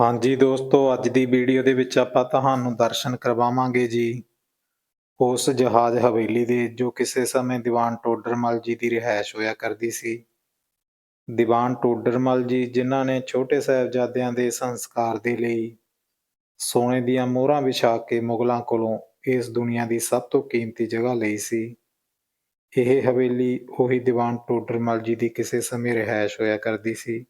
ਹਾਂਜੀ ਦੋਸਤੋ, ਅੱਜ ਦੀ ਵੀਡੀਓ ਦੇ ਵਿੱਚ ਆਪਾਂ ਤੁਹਾਨੂੰ ਦਰਸ਼ਨ ਕਰਵਾਵਾਂਗੇ ਜੀ ਉਸ ਜਹਾਜ਼ ਹਵੇਲੀ ਦੇ, ਜੋ ਕਿਸੇ ਸਮੇਂ ਦੀਵਾਨ ਟੋਡਰਮਲ ਜੀ ਦੀ ਰਿਹਾਇਸ਼ ਹੋਇਆ ਕਰਦੀ ਸੀ। ਦੀਵਾਨ ਟੋਡਰਮਲ ਜੀ, ਜਿਨ੍ਹਾਂ ਨੇ ਛੋਟੇ ਸਾਹਿਬਜ਼ਾਦਿਆਂ ਦੇ ਸੰਸਕਾਰ ਦੇ ਲਈ ਸੋਨੇ ਦੀਆਂ ਮੋਹਰਾਂ ਵਿਛਾ ਕੇ ਮੁਗਲਾਂ ਕੋਲੋਂ ਇਸ ਦੁਨੀਆ ਦੀ ਸਭ ਤੋਂ ਕੀਮਤੀ ਜਗ੍ਹਾ ਲਈ ਸੀ। ਇਹ ਹਵੇਲੀ ਉਹੀ ਦੀਵਾਨ ਟੋਡਰਮਲ ਜੀ ਦੀ ਕਿਸੇ ਸਮੇਂ ਰਿਹਾਇਸ਼ ਹੋਇਆ ਕਰਦੀ ਸੀ।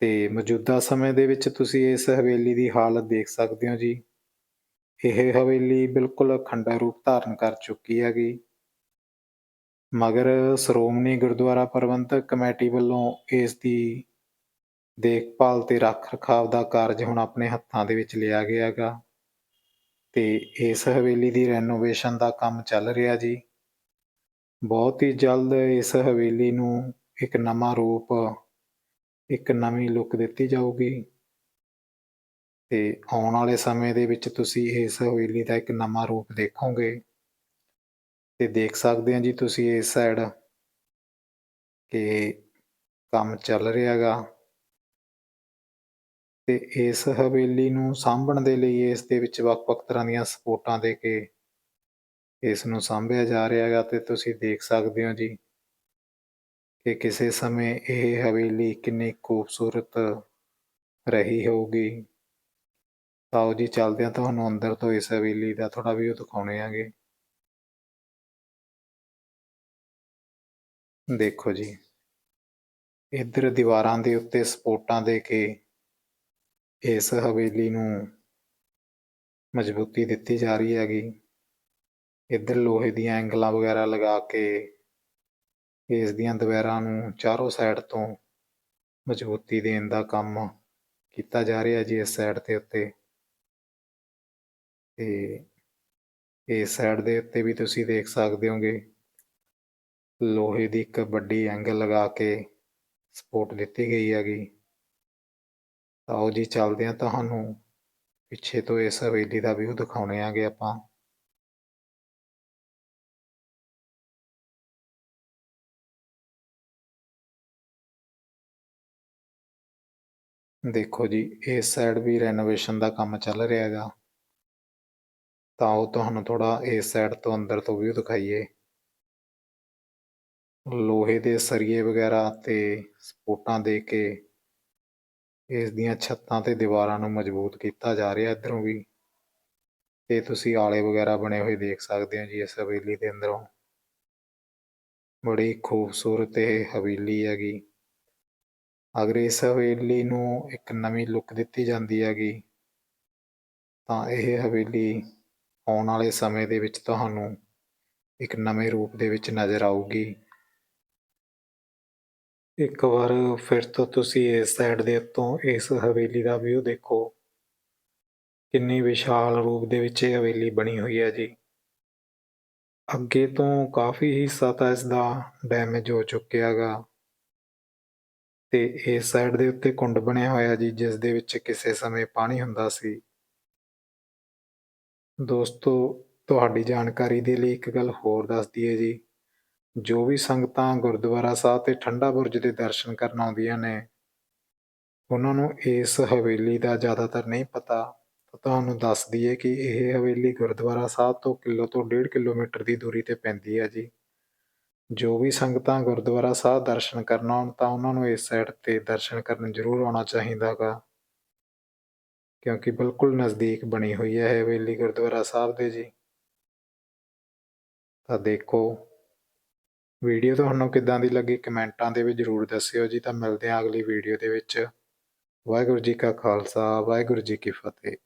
ਤੇ ਮੌਜੂਦਾ ਸਮੇਂ ਦੇ ਵਿੱਚ ਤੁਸੀਂ ਇਸ ਹਵੇਲੀ ਦੀ ਹਾਲਤ ਦੇਖ ਸਕਦੇ ਹੋ ਜੀ। ਇਹ ਹਵੇਲੀ ਬਿਲਕੁਲ ਖੰਡਰ ਰੂਪ ਧਾਰਨ ਕਰ ਚੁੱਕੀ ਹੈਗੀ। ਮਗਰ ਸ਼੍ਰੋਮਣੀ ਗੁਰਦੁਆਰਾ ਪ੍ਰਬੰਧਕ ਕਮੇਟੀ ਵੱਲੋਂ ਇਸ ਦੀ ਦੇਖਭਾਲ ਤੇ ਰੱਖ ਰਖਾਵ ਦਾ ਕਾਰਜ ਹੁਣ ਆਪਣੇ ਹੱਥਾਂ ਦੇ ਵਿੱਚ ਲਿਆ ਗਿਆ ਹੈਗਾ। ਤੇ ਇਸ ਹਵੇਲੀ ਦੀ ਰੈਨੋਵੇਸ਼ਨ ਦਾ ਕੰਮ ਚੱਲ ਰਿਹਾ ਜੀ। ਬਹੁਤ ਹੀ ਜਲਦ ਇਸ ਹਵੇਲੀ ਨੂੰ ਇੱਕ ਨਵਾਂ ਰੂਪ ਇੱਕ ਨਵੀਂ ਲੁੱਕ ਦਿੱਤੀ ਜਾਊਗੀ। ਤੇ ਆਉਣ ਵਾਲੇ ਸਮੇਂ ਦੇ ਵਿੱਚ ਤੁਸੀਂ ਇਸ ਹਵੇਲੀ ਦਾ ਇੱਕ ਨਵਾਂ ਰੂਪ ਦੇਖੋਗੇ। ਤੇ ਦੇਖ ਸਕਦੇ ਹੋ ਜੀ ਤੁਸੀਂ ਇਸ ਸਾਈਡ ਕਿ ਕੰਮ ਚੱਲ ਰਿਹਾ ਹੈਗਾ। ਤੇ ਇਸ ਹਵੇਲੀ ਨੂੰ ਸਾਂਭਣ ਦੇ ਲਈ ਇਸ ਦੇ ਵਿੱਚ ਵੱਖ-ਵੱਖ ਤਰ੍ਹਾਂ ਦੀਆਂ ਸਪੋਰਟਾਂ ਦੇ ਕੇ ਇਸ ਨੂੰ ਸਾਂਭਿਆ ਜਾ ਰਿਹਾ ਹੈਗਾ ਤੇ ਤੁਸੀਂ ਦੇਖ ਸਕਦੇ ਹੋ ਜੀ ਕਿ ਕਿਸੇ ਸਮੇਂ ਇਹ ਹਵੇਲੀ ਕਿੰਨੀ ਖੂਬਸੂਰਤ ਰਹੀ ਹੋਊਗੀ। ਆਓ ਜੀ ਚੱਲਦੇ ਹਾਂ ਤੁਹਾਨੂੰ ਅੰਦਰ ਤੋਂ ਇਸ ਹਵੇਲੀ ਦਾ ਥੋੜਾ ਵੀ ਦਿਖਾਉਣੇ ਆਗੇ ਦੇਖੋ ਜੀ, ਇੱਧਰ ਦੀਵਾਰਾਂ ਦੇ ਉੱਤੇ ਸਪੋਰਟਾਂ ਦੇ ਕੇ ਇਸ ਹਵੇਲੀ ਨੂੰ ਮਜ਼ਬੂਤੀ ਦਿੱਤੀ ਜਾ ਰਹੀ ਹੈਗੀ। ਇੱਧਰ ਲੋਹੇ ਦੀਆਂ ਐਂਗਲਾਂ ਵਗੈਰਾ ਲਗਾ ਕੇ ਇਸ ਦੀਆਂ ਦੀਵਾਰਾਂ ਨੂੰ ਚਾਰੋਂ ਸਾਈਡ ਤੋਂ ਮਜ਼ਬੂਤੀ ਦੇਣ ਦਾ ਕੰਮ ਕੀਤਾ ਜਾ ਰਿਹਾ ਜੀ ਇਸ ਸਾਈਡ ਦੇ ਉੱਤੇ। ਤੇ ਇਸ ਸਾਈਡ ਦੇ ਉੱਤੇ ਵੀ ਤੁਸੀਂ ਦੇਖ ਸਕਦੇ ਹੋਗੇ। ਲੋਹੇ ਦੀ ਇੱਕ ਵੱਡੀ ਐਂਗਲ ਲਗਾ ਕੇ ਸਪੋਰਟ ਦਿੱਤੀ ਗਈ ਹੈਗੀ। ਤਾਂ ਉਹ ਜੀ ਚੱਲਦੇ ਹਾਂ ਤੁਹਾਨੂੰ ਪਿੱਛੇ ਤੋਂ ਇਸ ਹਵੇਲੀ ਦਾ ਵਿਊ ਦਿਖਾਉਣੇ ਆਗੇ ਆਪਾਂ। ਦੇਖੋ ਜੀ ਇਸ ਸਾਈਡ ਵੀ ਰੈਨੋਵੇਸ਼ਨ ਦਾ ਕੰਮ ਚੱਲ ਰਿਹਾ ਹੈਗਾ। ਤਾਂ ਉਹ ਤੁਹਾਨੂੰ ਥੋੜਾ ਇਸ ਸਾਈਡ ਤੋਂ ਅੰਦਰ ਤੋਂ ਵੀ ਦਿਖਾਈਏ। ਲੋਹੇ ਦੇ ਸਰੀਏ ਵਗੈਰਾ ਤੇ ਸਪੋਰਟਾਂ ਦੇ ਕੇ ਇਸ ਦੀਆਂ ਛੱਤਾਂ ਤੇ ਦੀਵਾਰਾਂ ਨੂੰ ਮਜ਼ਬੂਤ ਕੀਤਾ ਜਾ ਰਿਹਾ ਇਧਰੋਂ ਵੀ। ਤੇ ਤੁਸੀਂ ਆਲੇ ਵਗੈਰਾ ਬਣੇ ਹੋਏ ਦੇਖ ਸਕਦੇ ਹੋ ਜੀ ਇਸ ਹਵੇਲੀ ਦੇ ਅੰਦਰੋਂ। ਬੜੀ ਖੂਬਸੂਰਤ ਇਹ ਹਵੇਲੀ ਹੈਗੀ। ਅਗਰ ਇਸ ਹਵੇਲੀ ਨੂੰ ਇੱਕ ਨਵੀਂ ਲੁੱਕ ਦਿੱਤੀ ਜਾਂਦੀ ਹੈਗੀ। ਤਾਂ ਇਹ ਹਵੇਲੀ ਆਉਣ ਵਾਲੇ ਸਮੇਂ ਦੇ ਵਿੱਚ ਤੁਹਾਨੂੰ ਇੱਕ ਨਵੇਂ ਰੂਪ ਦੇ ਵਿੱਚ ਨਜ਼ਰ ਆਊਗੀ। ਇੱਕ ਵਾਰ ਫਿਰ ਤੋਂ ਤੁਸੀਂ ਇਸ ਸਾਈਡ ਦੇ ਉੱਤੋਂ ਇਸ ਹਵੇਲੀ ਦਾ ਵਿਊ ਦੇਖੋ। ਕਿੰਨੀ ਵਿਸ਼ਾਲ ਰੂਪ ਦੇ ਵਿੱਚ ਇਹ ਹਵੇਲੀ ਬਣੀ ਹੋਈ ਹੈ ਜੀ। ਅੱਗੇ ਤੋਂ ਕਾਫੀ ਹਿੱਸਾ ਤਾਂ ਇਸ ਦਾ ਡੈਮੇਜ ਹੋ ਚੁੱਕਿਆ ਹੈਗਾ। ਤੇ ਇਸ ਸਾਈਡ ਦੇ ਉੱਤੇ ਕੁੰਡ ਬਣਿਆ ਹੋਇਆ ਜੀ, ਜਿਸ ਦੇ ਵਿੱਚ ਕਿਸੇ ਸਮੇਂ ਪਾਣੀ ਹੁੰਦਾ ਸੀ। ਦੋਸਤੋ, ਤੁਹਾਡੀ ਜਾਣਕਾਰੀ ਦੇ ਲਈ ਇੱਕ ਗੱਲ ਹੋਰ ਦੱਸ ਦਈਏ ਜੀ। ਜੋ ਵੀ ਸੰਗਤਾਂ ਗੁਰਦੁਆਰਾ ਸਾਹਿਬ ਤੇ ਠੰਡਾ ਬੁਰਜ ਦੇ ਦਰਸ਼ਨ ਕਰਨ ਆਉਂਦੀਆਂ ਨੇ, ਉਹਨਾਂ ਨੂੰ ਇਸ ਹਵੇਲੀ ਦਾ ਜ਼ਿਆਦਾਤਰ ਨਹੀਂ ਪਤਾ। ਤਾਂ ਤੁਹਾਨੂੰ ਦੱਸ ਦਈਏ ਕਿ ਇਹ ਹਵੇਲੀ ਗੁਰਦੁਆਰਾ ਸਾਹਿਬ ਤੋਂ ਕਿਲੋ ਤੋਂ 1.5 ਕਿਲੋਮੀਟਰ ਦੀ ਦੂਰੀ ਤੇ ਪੈਂਦੀ ਹੈ ਜੀ। ਜੋ ਵੀ ਸੰਗਤਾਂ ਗੁਰਦੁਆਰਾ ਸਾਹਿਬ ਦਰਸ਼ਨ ਕਰਨ ਆਉਣ ਤਾਂ ਉਹਨਾਂ ਨੂੰ ਇਸ ਸਾਈਡ ਤੇ ਦਰਸ਼ਨ ਕਰਨ ਜ਼ਰੂਰ ਆਉਣਾ ਚਾਹੀਦਾ ਗਾ। ਕਿਉਂਕਿ ਬਿਲਕੁਲ ਨਜ਼ਦੀਕ ਬਣੀ ਹੋਈ ਹੈ ਇਹ ਹਵੇਲੀ ਗੁਰਦੁਆਰਾ ਸਾਹਿਬ ਦੇ ਜੀ। ਤਾਂ ਦੇਖੋ, ਵੀਡੀਓ ਤੁਹਾਨੂੰ ਕਿੱਦਾਂ ਦੀ ਲੱਗੀ ਕਮੈਂਟਾਂ ਦੇ ਵਿੱਚ ਜ਼ਰੂਰ ਦੱਸਿਓ ਜੀ। ਤਾਂ ਮਿਲਦੇ ਹਾਂ ਅਗਲੀ ਵੀਡੀਓ ਦੇ ਵਿੱਚ। ਵਾਹਿਗੁਰੂ ਜੀ ਕਾ ਖਾਲਸਾ, ਵਾਹਿਗੁਰੂ ਜੀ ਕੀ ਫਤਿਹ।